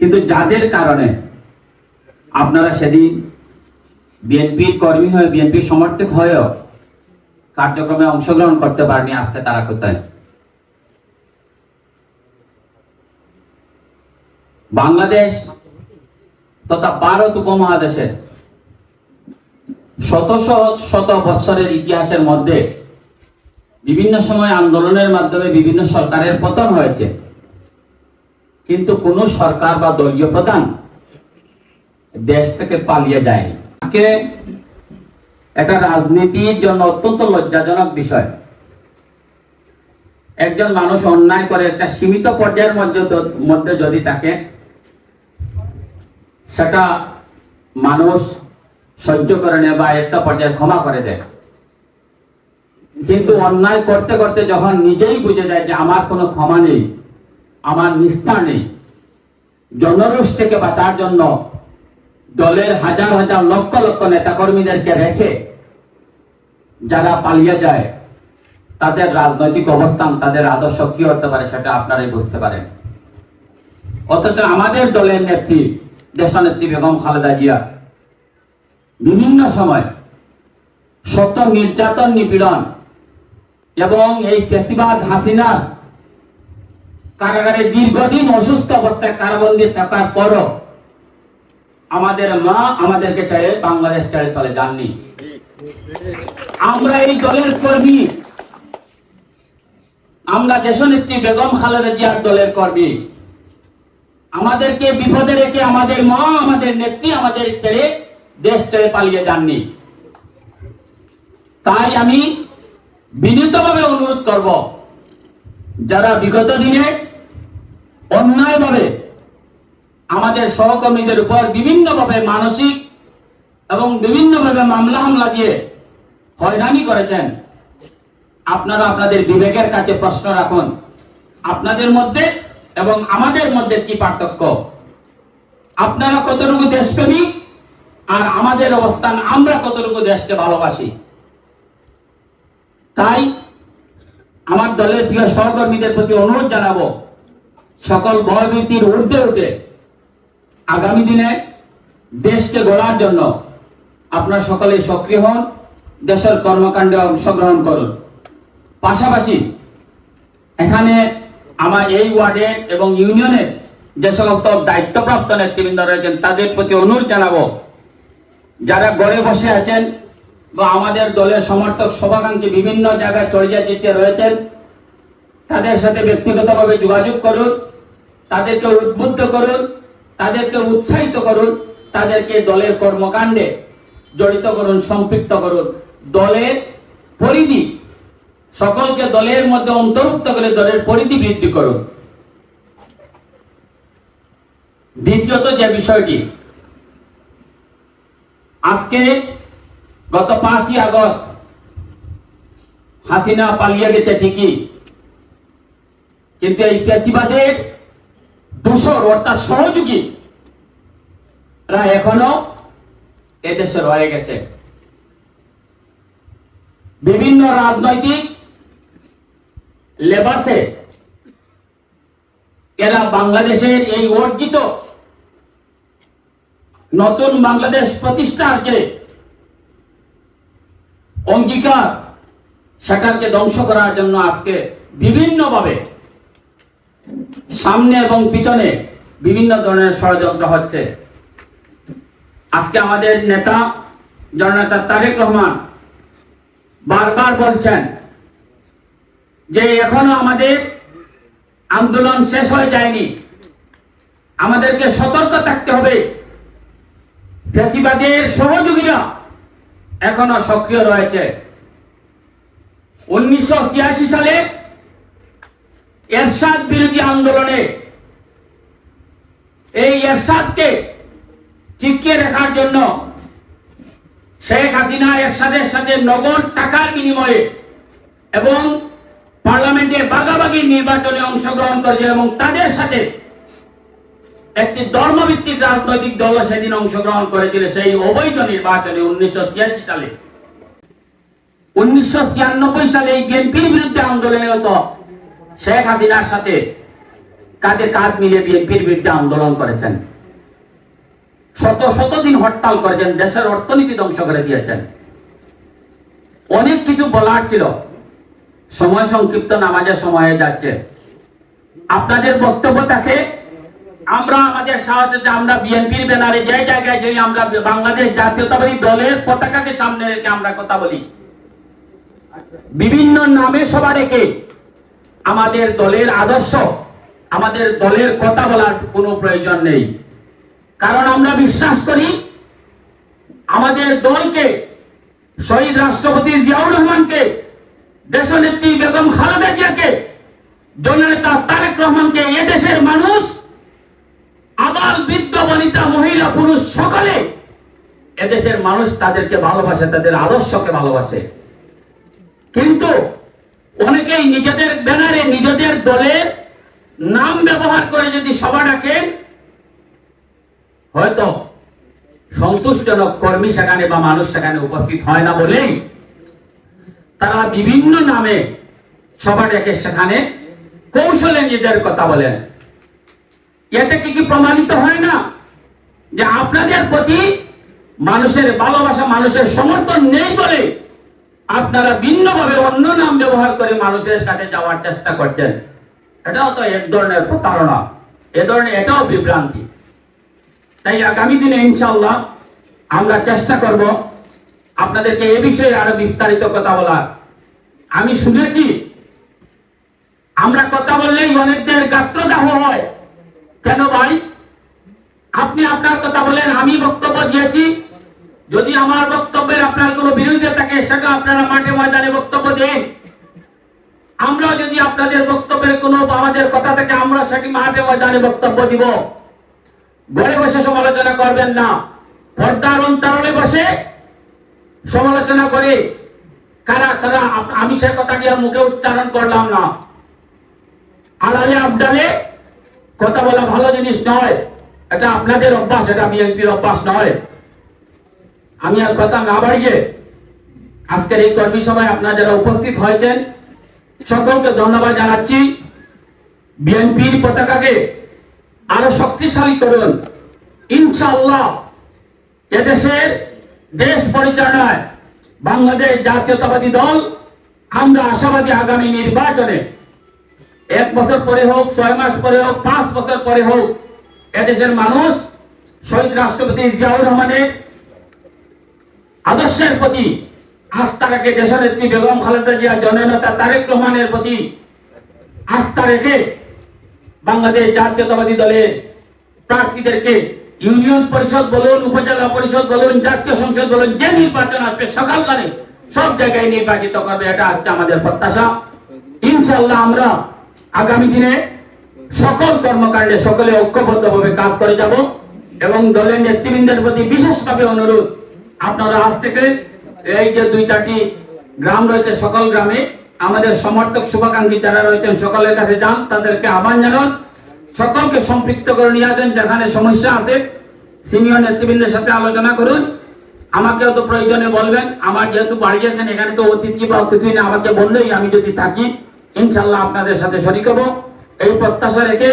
কিন্তু যাদের কারণে আপনারা সেদিন বিএনপির কর্মী হয়ে, বিএনপির সমর্থক হয়েও কার্যক্রমে অংশগ্রহণ করতে পারেনি আজকে তারা কোথায়? বাংলাদেশ তথা ভারত উপমহাদেশের শত শত শত বৎসরের ইতিহাসের মধ্যে বিভিন্ন সময় আন্দোলনের মাধ্যমে বিভিন্ন সরকারের পতন হয়েছে। কিন্তু কোন সরকার বা দলীয় প্রধান দেশ থেকে পালিয়ে যায়নি। আজকে এটা রাজনীতির জন্য অত্যন্ত লজ্জাজনক বিষয়। একজন মানুষ অন্যায় করে একটা সীমিত পর্যায়ের মধ্যে মধ্যে যদি তাকে সেটা মানুষ সহ্য করে নেয় বা একটা পর্যায়ে ক্ষমা করে দেয়। কিন্তু অন্যায় করতে করতে যখন নিজেই বুঝে যায় যে আমার কোনো ক্ষমা নেই আমার নিষ্ঠা নেই। জনরোষ থেকে বাঁচার জন্য দলের হাজার হাজার লক্ষ লক্ষ নেতাকর্মীদেরকে রেখে যারা পালিয়ে যায়, তাদের রাজনৈতিক অবস্থান, তাদের আদর্শ কি হতে পারে সেটা আপনারাই বুঝতে পারেন। অথচ আমাদের দলের নেত্রী, দেশনেত্রী বেগম খালেদা জিয়া, বিভিন্ন সময় শত নির্যাতন, নিপীড়ন এবং এই ফেসিবাদ হাসিনার কারাগারে দীর্ঘদিন অসুস্থ অবস্থায় কারাবন্দী থাকার পরও আমাদের মা আমাদেরকে ছেড়ে বাংলাদেশ ছেড়ে চলে যাননি। আমরা এই দলের কর্মী। আমরা দেশনেত্রী বেগম খালেদা জিয়ার দলের কর্মী। আমাদেরকে বিপদে রেখে আমাদের মা, আমাদের নেত্রী, আমাদের ছেড়ে দেশ ছেড়ে পালিয়ে যাননি। তাই আমি বিনীতভাবে অনুরোধ করব, যারা বিগত দিনে অন্যায়ভাবে আমাদের সহকর্মীদের উপর বিভিন্নভাবে মানসিক এবং বিভিন্নভাবে মামলা হামলা দিয়ে হয়রানি করেছেন। আপনারা আপনাদের বিবেকের কাছে প্রশ্ন রাখুন, আপনাদের মধ্যে এবং আমাদের মধ্যে কি পার্থক্য? আপনারা কতটুকু দেশপ্রেমিক আর আমাদের অবস্থান আমরা কতটুকু দেশকে ভালোবাসি? তাই আমার দলের প্রিয় সহকর্মীদের প্রতি অনুরোধ জানাব সকল ভয়ভীতির ঊর্ধ্বে উঠে আগামী দিনে দেশকে গড়ার জন্য আপনার সকলে সক্রিয় হন, দেশের কর্মকাণ্ডে অংশগ্রহণ করুন। পাশাপাশি এখানে আমার এই ওয়ার্ডে এবং ইউনিয়নের যে সমস্ত দায়িত্বপ্রাপ্ত নেতৃবৃন্দ রয়েছেন, তাদের প্রতি অনুরোধ জানাব, যারা গড়ে বসে আছেন বা আমাদের দলের সমর্থক শুভাকাঙ্ক্ষী বিভিন্ন জায়গায় চড়িয়া যেতে রয়েছেন, তাদের সাথে ব্যক্তিগতভাবে যোগাযোগ করুন। তাদেরকে উদ্বুদ্ধ করুন, তাদেরকে উৎসাহিত করুন, তাদেরকে দলের কর্মকাণ্ডে জড়িত করুন, সম্পৃক্ত করুন। দলের পরিধি, সকলকে দলের মধ্যে অন্তর্ভুক্ত করে দলের পরিধি বৃদ্ধি করুন। দ্বিতীয়ত যে বিষয়টি, আজকে গত পাঁচই আগস্ট হাসিনা পালিয়ে গেছে ঠিকই, কিন্তু এই ফ্যাসিবাদের দোষর অর্থাৎ সহযোগী রা এখনও এদেশে রয়ে গেছে। বিভিন্ন রাজনৈতিক লেবাসে এরা বাংলাদেশের এই অর্জিত নতুন বাংলাদেশ প্রতিষ্ঠার যে অঙ্গীকার সেটাকে ধ্বংস করার জন্য আজকে বিভিন্নভাবে সামনে এবং পিছনে বিভিন্ন ধরনের ষড়যন্ত্র হচ্ছে। আজকে আমাদের নেতা জননেতা তারেক রহমান বারবার বলছেন যে এখনও আমাদের আন্দোলন শেষ হয়ে যায়নি। আমাদেরকে সতর্ক থাকতে হবে। ফ্যাসিবাদের সহযোগীরা এখনও সক্রিয় রয়েছে। উনিশশো ছিয়াশি সালে এরশাদ বিরোধী আন্দোলনে এই এরশাদকে টিকিয়ে রাখার জন্য শেখ হাসিনা এরশাদের সাথে নগদ টাকার বিনিময়ে এবং পার্লামেন্টে বাগাবাগি নির্বাচনে অংশগ্রহণ করেছে এবং তাদের সাথে একটি ধর্মভিত্তিক রাজনৈতিক দল সেদিন অংশগ্রহণ করেছিল সেই অবৈধ নির্বাচনে উনিশশো সালে। উনিশশো সালে এই বিএনপির বিরুদ্ধে আন্দোলনে হতো। শেখ হাসিনার সাথে কাঁধে কাঁধ মিলিয়ে বিএনপির বিরুদ্ধে আন্দোলন করেছেন। শত শত দিন হরতাল করেছেন, দেশের অর্থনীতি ধ্বংস করে দিয়েছেন। অনেক কিছু বলার ছিল। সময় সংক্ষিপ্ত নামাজের সময়ে যাচ্ছে। আপনাদের বক্তব্য থাকে, আমরা আমাদের সাহস যে আমরা বিএনপির ব্যানারে যে জায়গায় যাই, আমরা বাংলাদেশ জাতীয়তাবাদী দলের পতাকাকে সামনে রেখে আমরা কথা বলি। বিভিন্ন নামে সবার রেখে আমাদের দলের আদর্শ, আমাদের দলের কথা বলার কোনো প্রয়োজন নেই। কারণ আমরা বিশ্বাস করি, আমাদের দলকে, শহীদ রাষ্ট্রপতি জিয়াউর রহমানকে, দেশনেত্রী বেগম খালেদা জিয়াকে, জননেতা তারেক রহমানকে এদেশের মানুষ, আবাল বৃদ্ধ বনিতা মহিলা পুরুষ সকলে এদেশের মানুষ তাদেরকে ভালোবাসে, তাদের আদর্শকে ভালোবাসে। কিন্তু অনেকেই নিজেদের ব্যানারে, নিজেদের দলের নাম ব্যবহার করে যদি সভা ডাকেন হয়তো সন্তোষজনক কর্মী সেখানে বা মানুষ সেখানে উপস্থিত হয় না বলেই তারা বিভিন্ন নামে সভা ডেকে সেখানে কৌশলে নিজেদের কথা বলেন। এতে কি কি প্রমাণিত হয় না? যে আপনাদের প্রতি মানুষের ভালোবাসা, মানুষের সমর্থন নেই বলে আপনারা ভিন্নভাবে অন্য নাম ব্যবহার করে মানুষের কাছে যাওয়ার চেষ্টা করছেন। এটাও তো এক ধরনের প্রতারণা। এ ধরনের এটাও বিভ্রান্তি। তাই আগামী দিনে ইনশাআল্লাহ আমরা চেষ্টা করব আপনাদেরকে এ বিষয়ে আরও বিস্তারিত কথা বলার। আমি শুনেছি, আমরা কথা বললেই অনেকদের গাত্রদাহ হয়। কেন ভাই? আপনি আপনার কথা বলেন, আমি বক্তব্য দিয়েছি যদি আমার বক্তব্যের আপনার কোনো বিরোধিতা থাকে, সেটা আপনারা মাঠে ময়দানে বক্তব্য দিন। আমরা যদি আপনাদের বক্তব্যের কোনো আমাদের কথা থেকে, আমরা সেটি মাঠে ময়দানে বক্তব্য দিব। ঘরে বসে সমালোচনা করবেন না। পর্দার অন্তরালে বসে সমালোচনা করে, কারা ছাড়া আমি সে কথা দিয়ে মুখে উচ্চারণ করলাম না। আড়ালে আবডালে কথা বলা ভালো জিনিস নয়। এটা আপনাদের অভ্যাস, এটা বিএনপির অভ্যাস নয়। আমি আর কথা না বাড়িয়ে আজকের এই কর্মী সভায় আপনারা যারা উপস্থিত হয়েছেন, সকলকে ধন্যবাদ জানাচ্ছি। বিএনপির পতাকাকে আরও শক্তিশালী করুন। ইনশাআল্লাহ এদেশের দেশ পরিচালনায় বাংলাদেশ জাতীয়তাবাদী দল আমরা আশাবাদী আগামী নির্বাচনে এক বছর পরে হোক, ছয় মাস পরে হোক, পাঁচ বছর পরে হোক, এদেশের মানুষ শহীদ রাষ্ট্রপতি জিয়াউর রহমানের আদর্শের প্রতি আস্থা রেখে দেশনেত্রী বেগম খালেদা জিয়া জননেতা তারেক রহমানের প্রতি আস্থা রেখে বাংলাদেশ জাতীয়তাবাদী দলের প্রার্থীদেরকে ইউনিয়ন পরিষদ বলুন, উপজেলা পরিষদ বলুন, জাতীয় সংসদ বলুন, যে নির্বাচন আসবে সকালকালে সব জায়গায় নির্বাচিত করবে, এটা হচ্ছে আমাদের প্রত্যাশা। ইনশাল্লাহ আমরা আগামী দিনে সকল কর্মকাণ্ডে সকলে ঐক্যবদ্ধভাবে কাজ করে যাব এবং দলের নেতৃবৃন্দের প্রতি বিশেষভাবে অনুরোধ আপনারা আজ থেকে এই যে দুই চারটি গ্রাম রয়েছে সকল গ্রামে, আমাদের সমর্থক শুভাকাঙ্ক্ষী যারা রয়েছেন সকলের কাছে যান, তাদেরকে আহ্বান জানান। সকলকে সম্পৃক্ত করে নিয়ে আসেন, যেখানে সমস্যা আছে সিনিয়র নেতৃবৃন্দের সাথে আলোচনা করুন। আমাকেও তো প্রয়োজনে বলবেন, আমার যেহেতু বাড়ি আছেন, এখানে তো অতিথি বা কিছুই না আমাকে বললেই আমি যদি থাকি, ইনশাল্লাহ আপনাদের সাথে শরিক হব। এই প্রত্যাশা রেখে